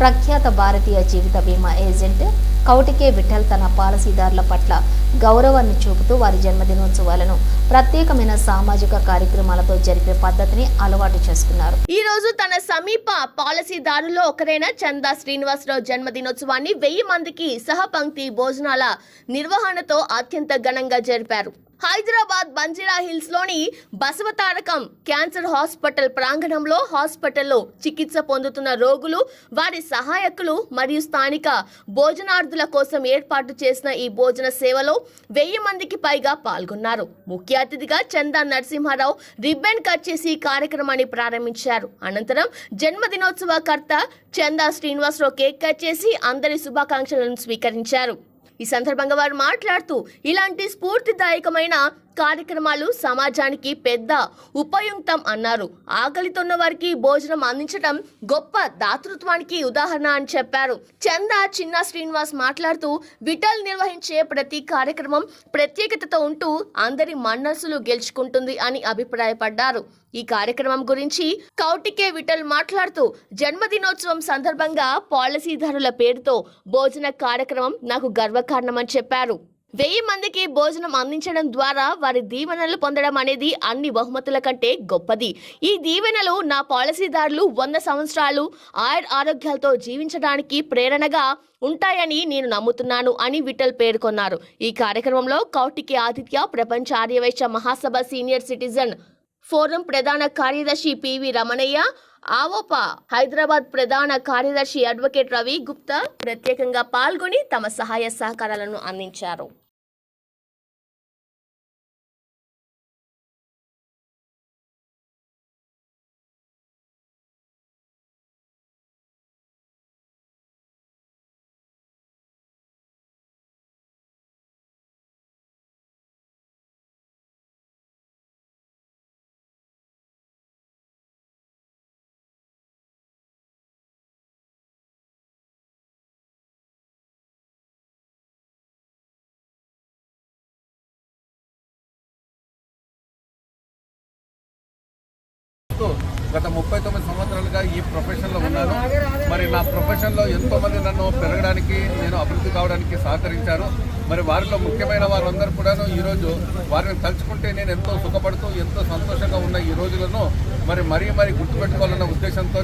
ప్రఖ్యాత భారతీయ జీవిత బీమా ఏజెంట్ కౌటికే విఠల్ తన పాలసీదారుల పట్ల గౌరవాన్ని చూపుతూ వారి జన్మదినోత్సవాలను ప్రత్యేకమైన సామాజిక కార్యక్రమాలతో జరిపే పద్ధతిని అలవాటు చేసుకున్నారు. ఈ రోజు తన సమీప పాలసీదారులో ఒకరైన చందా శ్రీనివాసరావు జన్మదినోత్సవాన్ని వెయ్యి మందికి సహపంక్తి భోజనాల నిర్వహణతో అత్యంత ఘనంగా జరిపారు. హైదరాబాద్ బంజీరా హిల్స్లోని బసవతారకం క్యాన్సర్ హాస్పిటల్ ప్రాంగణంలో హాస్పిటల్లో చికిత్స పొందుతున్న రోగులు వారి సహాయకులు మరియు స్థానిక భోజనార్థుల కోసం ఏర్పాటు చేసిన ఈ భోజన సేవలో వెయ్యి మందికి పైగా పాల్గొన్నారు. ముఖ్య అతిథిగా చందా నరసింహారావు రిబ్బన్ కట్ చేసి కార్యక్రమాన్ని ప్రారంభించారు. అనంతరం జన్మదినోత్సవ కర్త చందా శ్రీనివాసరావు కేక్ కట్ చేసి అందరి శుభాకాంక్షలను స్వీకరించారు. ఈ సందర్భంగా వారు మాట్లాడుతూ ఇలాంటి స్ఫూర్తిదాయకమైన కార్యక్రమాలు సమాజానికి పెద్ద ఉపయుక్తం అన్నారు. ఆకలితోన్న వారికి భోజనం అందించడం గొప్ప దాతృత్వానికి ఉదాహరణ అని చెప్పారు. చందా చిన్న శ్రీనివాస్ మాట్లాడుతూ విటల్ నిర్వహించే ప్రతి కార్యక్రమం ప్రత్యేకతతో ఉంటూ అందరి మనస్సులు గెలుచుకుంటుంది అని అభిప్రాయపడ్డారు. ఈ కార్యక్రమం గురించి కౌటికే విఠల్ మాట్లాడుతూ జన్మదినోత్సవం సందర్భంగా పాలసీదారుల పేరుతో భోజన కార్యక్రమం నాకు గర్వకారణమని చెప్పారు. వెయ్యి మందికి భోజనం అందించడం ద్వారా వారి దీవెనలు పొందడం అనేది అన్ని బహుమతుల కంటే గొప్పది. ఈ దీవెనలు నా పాలసీదారులు వంద సంవత్సరాలు ఆయుర్ ఆరోగ్యాలతో జీవించడానికి ప్రేరణగా ఉంటాయని నేను నమ్ముతున్నాను అని విఠల్ పేర్కొన్నారు. ఈ కార్యక్రమంలో కౌటికి ఆదిత్య ప్రపంచ Aryavysya Mahasabha senior citizen forum ప్రధాన కార్యదర్శి పివి రమణయ్య ఆవోపా హైదరాబాద్ ప్రధాన కార్యదర్శి అడ్వకేట్ రవి గుప్తా ప్రత్యేకంగా పాల్గొని తమ సహాయ సహకారాలను అందించారు. గత ముప్పై తొమ్మిది సంవత్సరాలుగా ఈ ప్రొఫెషన్లో ఉన్నాను. మరి నా ప్రొఫెషన్లో ఎంతో మంది నన్ను పెరగడానికి నేను అభివృద్ధి కావడానికి సహకరించారు. మరి వారిలో ముఖ్యమైన వారందరూ కూడాను ఈరోజు వారిని తలుచుకుంటే నేను ఎంతో సుఖపడుతూ ఎంతో సంతోషంగా ఉన్న ఈ రోజులను మరి మరీ మరీ గుర్తుపెట్టుకోవాలన్న ఉద్దేశంతో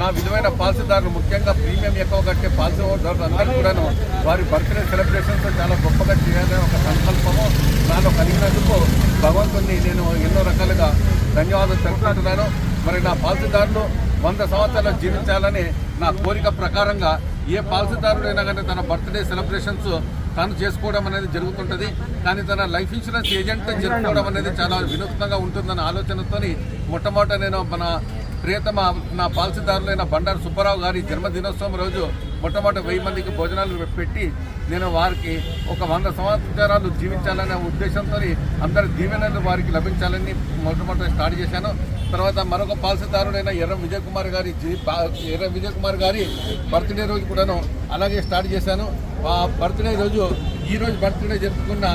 నా విలువైన పాలసీదారులు ముఖ్యంగా ప్రీమియం ఎక్కువ కట్టే పాలసీదారులు అందరూ కూడాను వారి బర్త్డే సెలబ్రేషన్స్ చాలా గొప్పగా చేయాలని ఒక సంకల్పము నాలో కలిగినందుకు భగవంతుని నేను ఎన్నో రకాలుగా ధన్యవాదాలు తెలుపుకుంటున్నాను. మరి నా పాలసీదారులు వంద సంవత్సరాలు జీవించాలని నా కోరిక ప్రకారంగా ఏ పాలసీదారుడైనా కానీ తన బర్త్డే సెలబ్రేషన్స్ తను చేసుకోవడం అనేది జరుగుతుంటుంది. కానీ తన లైఫ్ ఇన్సూరెన్స్ ఏజెంట్ జరుపుకోవడం అనేది చాలా వినూత్నంగా ఉంటుందన్న ఆలోచనతోని మొట్టమొదట నేను మన ప్రియతమ నా పాలసీదారులైన బండారు సుబ్బారావు గారి జన్మదినోత్సవం రోజు మొట్టమొదటి వెయ్యి మందికి భోజనాలు పెట్టి నేను వారికి ఒక వంద సంవత్సరాలు జీవించాలనే ఉద్దేశంతో అందరి దీవెనలు వారికి లభించాలని మొట్టమొదటి స్టార్ట్ చేశాను. తర్వాత మరొక పాలసీదారుడైన ఎర్ర విజయ్ కుమార్ గారి జీ- ఎర్ర విజయ్ కుమార్ గారి బర్త్డే రోజు కూడాను అలాగే స్టార్ట్ చేశాను. బర్త్డే రోజు ఈ రోజు బర్త్డే జరుపుకున్న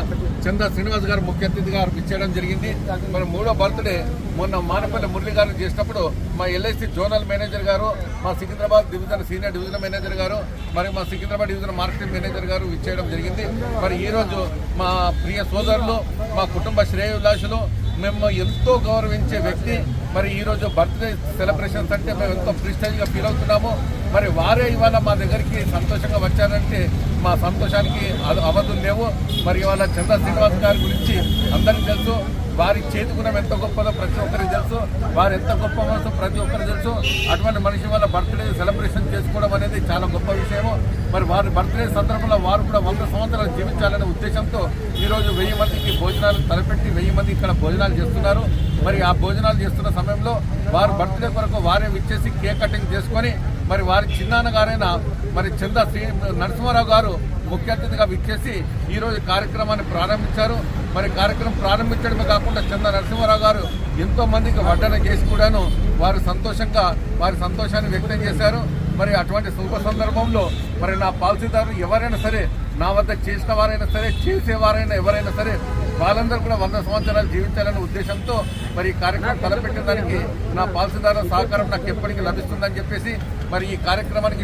చందా శ్రీనివాస్ గారు ముఖ్య అతిథిగా ఇచ్చేయడం జరిగింది. మరి మూడో బర్త్డే మొన్న మానపల్లి మురళి గారు చేసినప్పుడు మా ఎల్ఐసి జోనల్ మేనేజర్ గారు మా Secunderabad division senior division manager గారు మరి మా సికింద్రాబాద్ డివిజన్ మార్కెటింగ్ మేనేజర్ గారు ఇచ్చేయడం జరిగింది. మరి ఈరోజు మా ప్రియ సోదరులు మా కుటుంబ శ్రేయోల్లాసులు మేము ఎంతో గౌరవించే వ్యక్తి. మరి ఈరోజు బర్త్డే సెలబ్రేషన్స్ అంటే మేము ఎంతో ప్రిస్టేజ్గా ఫీల్ అవుతున్నాము. మరి వారే ఇవాళ మా దగ్గరికి సంతోషంగా వచ్చారంటే మా సంతోషానికి అవధులు లేవు. మరి ఇవాళ చంద్ర శ్రీనివాస్ గారి గురించి అందరికీ తెలుసు. వారి చేతిగుణం ఎంత గొప్పదో ప్రతి ఒక్కరికి తెలుసు. వారు ఎంత గొప్ప మనసు ప్రతి ఒక్కరికి తెలుసు. అటువంటి మనిషి వాళ్ళ బర్త్డే సెలబ్రేషన్ చేసుకోవడం అనేది చాలా గొప్ప విషయము. మరి వారి బర్త్డే సందర్భంలో వారు కూడా వంద సంవత్సరాలు జీవించాలనే ఉద్దేశంతో ఈరోజు వెయ్యి మందికి భోజనాలు తలపెట్టి వెయ్యి మంది ఇక్కడ భోజనాలు చేస్తున్నారు. మరి ఆ భోజనాలు చేస్తున్న సమయంలో వారు బర్త్డే కొరకు వారే విచ్చేసి కేక్ కటింగ్ చేసుకొని మరి వారి చిన్నాన్నగారైన మరి చంద శ్రీ నరసింహారావు గారు ముఖ్య అతిథిగా విచ్చేసి ఈరోజు కార్యక్రమాన్ని ప్రారంభించారు. మరి కార్యక్రమం ప్రారంభించడమే కాకుండా చంద నరసింహారావు గారు ఎంతో మందికి వడ్డన చేసి కూడాను వారు సంతోషంగా వారి సంతోషాన్ని వ్యక్తం చేశారు. మరి అటువంటి శుభ సందర్భంలో మరి నా పాలసీదారులు ఎవరైనా సరే నా వద్ద చేసిన వారైనా సరే చేసేవారైనా ఎవరైనా సరే వాళ్ళందరూ కూడా వంద సంవత్సరాలు జీవించాలనే ఉద్దేశంతో మరి ఈ కార్యక్రమం తలపెట్టడానికి నా పాలసీదారుల సహకారం నాకు ఎప్పటికీ లభిస్తుందని చెప్పేసి మరి ఈ కార్యక్రమానికి